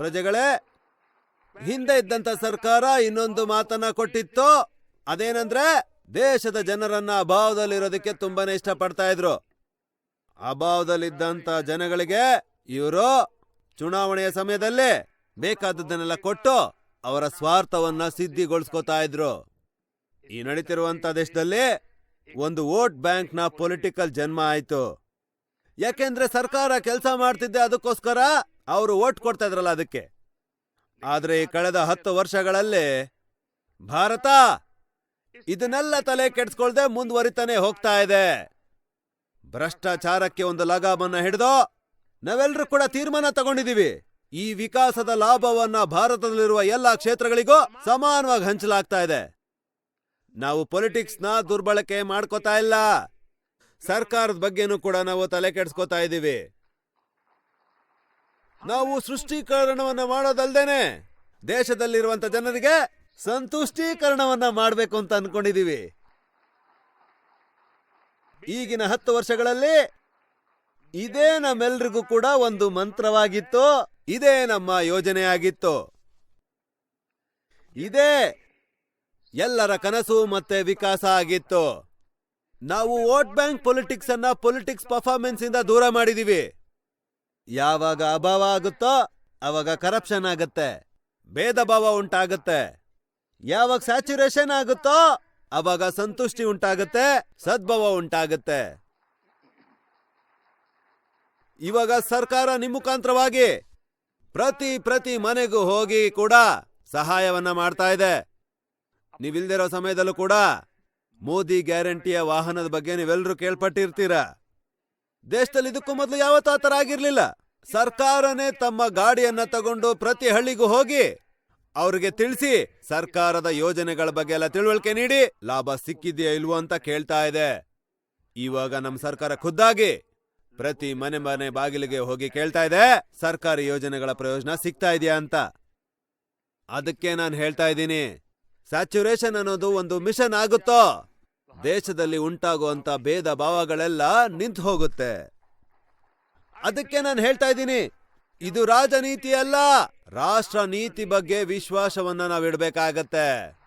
ಪ್ರಜೆಗಳೇ, ಹಿಂದೆ ಇದ್ದಂತ ಸರ್ಕಾರ ಇನ್ನೊಂದು ಮಾತನ್ನ ಕೊಟ್ಟಿತ್ತು. ಅದೇನಂದ್ರೆ, ದೇಶದ ಜನರನ್ನ ಅಭಾವದಲ್ಲಿರೋದಕ್ಕೆ ತುಂಬಾನೇ ಇಷ್ಟಪಡ್ತಾ ಇದ್ರು. ಅಭಾವದಲ್ಲಿದ್ದಂತ ಜನಗಳಿಗೆ ಇವರು ಚುನಾವಣೆಯ ಸಮಯದಲ್ಲಿ ಬೇಕಾದದ್ದನ್ನೆಲ್ಲ ಕೊಟ್ಟು ಅವರ ಸ್ವಾರ್ಥವನ್ನ ಸಿದ್ಧಿಗೊಳಿಸ್ಕೋತಾ ಇದ್ರು. ಈ ನಡೀತಿರುವಂತ ದೇಶದಲ್ಲಿ ಒಂದು ವೋಟ್ ಬ್ಯಾಂಕ್ನ ಪೊಲಿಟಿಕಲ್ ಜನ್ಮ ಆಯ್ತು. ಯಾಕೆಂದ್ರೆ ಸರ್ಕಾರ ಕೆಲಸ ಮಾಡ್ತಿದ್ದೆ ಅದಕ್ಕೋಸ್ಕರ ಅವರು ಓಟ್ ಕೊಡ್ತಾ ಇದ್ರಲ್ಲ ಅದಕ್ಕೆ. ಆದ್ರೆ ಈ ಕಳೆದ ಹತ್ತು ವರ್ಷಗಳಲ್ಲೇ ಭಾರತ ಇದನ್ನೆಲ್ಲ ತಲೆ ಕೆಡ್ಸ್ಕೊಳ್ದೆ ಮುಂದುವರಿತಾನೆ ಹೋಗ್ತಾ ಇದೆ. ಭ್ರಷ್ಟಾಚಾರಕ್ಕೆ ಒಂದು ಲಗಾಮನ್ನ ಹಿಡಿದು ನಾವೆಲ್ಲರೂ ಕೂಡ ತೀರ್ಮಾನ ತಗೊಂಡಿದೀವಿ ಈ ವಿಕಾಸದ ಲಾಭವನ್ನ ಭಾರತದಲ್ಲಿರುವ ಎಲ್ಲಾ ಕ್ಷೇತ್ರಗಳಿಗೂ ಸಮಾನವಾಗಿ ಹಂಚಲಾಗ್ತಾ ಇದೆ. ನಾವು ಪೊಲಿಟಿಕ್ಸ್ನ ದುರ್ಬಳಕೆ ಮಾಡ್ಕೋತಾ ಇಲ್ಲ. ಸರ್ಕಾರದ ಬಗ್ಗೆನೂ ಕೂಡ ನಾವು ತಲೆ ಕೆಡ್ಸ್ಕೊತಾ ಇದ್ದೀವಿ. ನಾವು ಸೃಷ್ಟೀಕರಣವನ್ನ ಮಾಡೋದಲ್ದೇನೆ ದೇಶದಲ್ಲಿರುವಂತ ಜನರಿಗೆ ಸಂತುಷ್ಟೀಕರಣವನ್ನ ಮಾಡಬೇಕು ಅಂತ ಅನ್ಕೊಂಡಿದೀವಿ. ಈಗಿನ ಹತ್ತು ವರ್ಷಗಳಲ್ಲಿ ಇದೇ ನಮ್ಮೆಲ್ರಿಗೂ ಕೂಡ ಒಂದು ಮಂತ್ರವಾಗಿತ್ತು, ಇದೇ ನಮ್ಮ ಯೋಜನೆ ಆಗಿತ್ತು. ಇದೇ ಎಲ್ಲರ ಕನಸು ಮತ್ತೆ ವಿಕಾಸ ಆಗಿತ್ತು. ನಾವು ವೋಟ್ ಬ್ಯಾಂಕ್ ಪೊಲಿಟಿಕ್ಸ್ ಅನ್ನ ಪೊಲಿಟಿಕ್ಸ್ ಪರ್ಫಾರ್ಮೆನ್ಸ್ ಇಂದ ದೂರ ಮಾಡಿದೀವಿ. ಯಾವಾಗ ಅಭಾವ ಆಗುತ್ತೋ ಅವಾಗ ಕರಪ್ಷನ್ ಆಗುತ್ತೆ, ಭೇದ ಭಾವ ಉಂಟಾಗುತ್ತೆ. ಯಾವಾಗ ಸ್ಯಾಚುರೇಷನ್ ಆಗುತ್ತೋ ಅವಾಗ ಸಂತುಷ್ಟಿ ಉಂಟಾಗುತ್ತೆ, ಸದ್ಭಾವ ಉಂಟಾಗುತ್ತೆ. ಇವಾಗ ಸರ್ಕಾರ ನಿಮ್ಮ ಮುಖಾಂತರವಾಗಿ ಪ್ರತಿ ಪ್ರತಿ ಮನೆಗೂ ಹೋಗಿ ಕೂಡ ಸಹಾಯವನ್ನ ಮಾಡ್ತಾ ಇದೆ. ನೀವಿಲ್ದಿರೋ ಸಮಯದಲ್ಲೂ ಕೂಡ ಮೋದಿ ಗ್ಯಾರಂಟಿಯ ವಾಹನದ ಬಗ್ಗೆ ನೀವೆಲ್ಲರೂ ಕೇಳ್ಪಟ್ಟಿರ್ತೀರ. ದೇಶದಲ್ಲಿ ಇದಕ್ಕೂ ಮೊದಲು ಯಾವತ್ತೂ ಆ ಥರ ಆಗಿರ್ಲಿಲ್ಲ. ಸರ್ಕಾರನೇ ತಮ್ಮ ಗಾಡಿಯನ್ನ ತಗೊಂಡು ಪ್ರತಿ ಹಳ್ಳಿಗೂ ಹೋಗಿ ಅವ್ರಿಗೆ ತಿಳಿಸಿ ಸರ್ಕಾರದ ಯೋಜನೆಗಳ ಬಗ್ಗೆ ಎಲ್ಲ ತಿಳುವಳಿಕೆ ನೀಡಿ ಲಾಭ ಸಿಕ್ಕಿದೆಯಾ ಇಲ್ವೋ ಅಂತ ಕೇಳ್ತಾ ಇದೆ. ಇವಾಗ ನಮ್ಮ ಸರ್ಕಾರ ಖುದ್ದಾಗಿ ಪ್ರತಿ ಮನೆ ಮನೆ ಬಾಗಿಲಿಗೆ ಹೋಗಿ ಕೇಳ್ತಾ ಇದೆ, ಸರ್ಕಾರಿ ಯೋಜನೆಗಳ ಪ್ರಯೋಜನ ಸಿಗ್ತಾ ಇದೆಯಾ ಅಂತ. ಅದಕ್ಕೆ ನಾನು ಹೇಳ್ತಾ ಇದ್ದೀನಿ, ಸ್ಯಾಚುರೇಷನ್ ಅನ್ನೋದು ಒಂದು ಮಿಷನ್ ಆಗುತ್ತೋ? ದೇಶದಲ್ಲಿ ಉಂಟಾಗುವಂತ ಭೇದ ಭಾವಗಳೆಲ್ಲ ನಿಂತು ಹೋಗುತ್ತೆ ಅದಕ್ಕೆ ನಾನು ಹೇಳ್ತಾ ಇದ್ದೀನಿ ಇದು ರಾಜನೀತಿ ಅಲ್ಲ ರಾಷ್ಟ್ರ ನೀತಿ ಬಗ್ಗೆ ವಿಶ್ವಾಸವನ್ನ ನಾವಿಡ್ಬೇಕಾಗತ್ತೆ.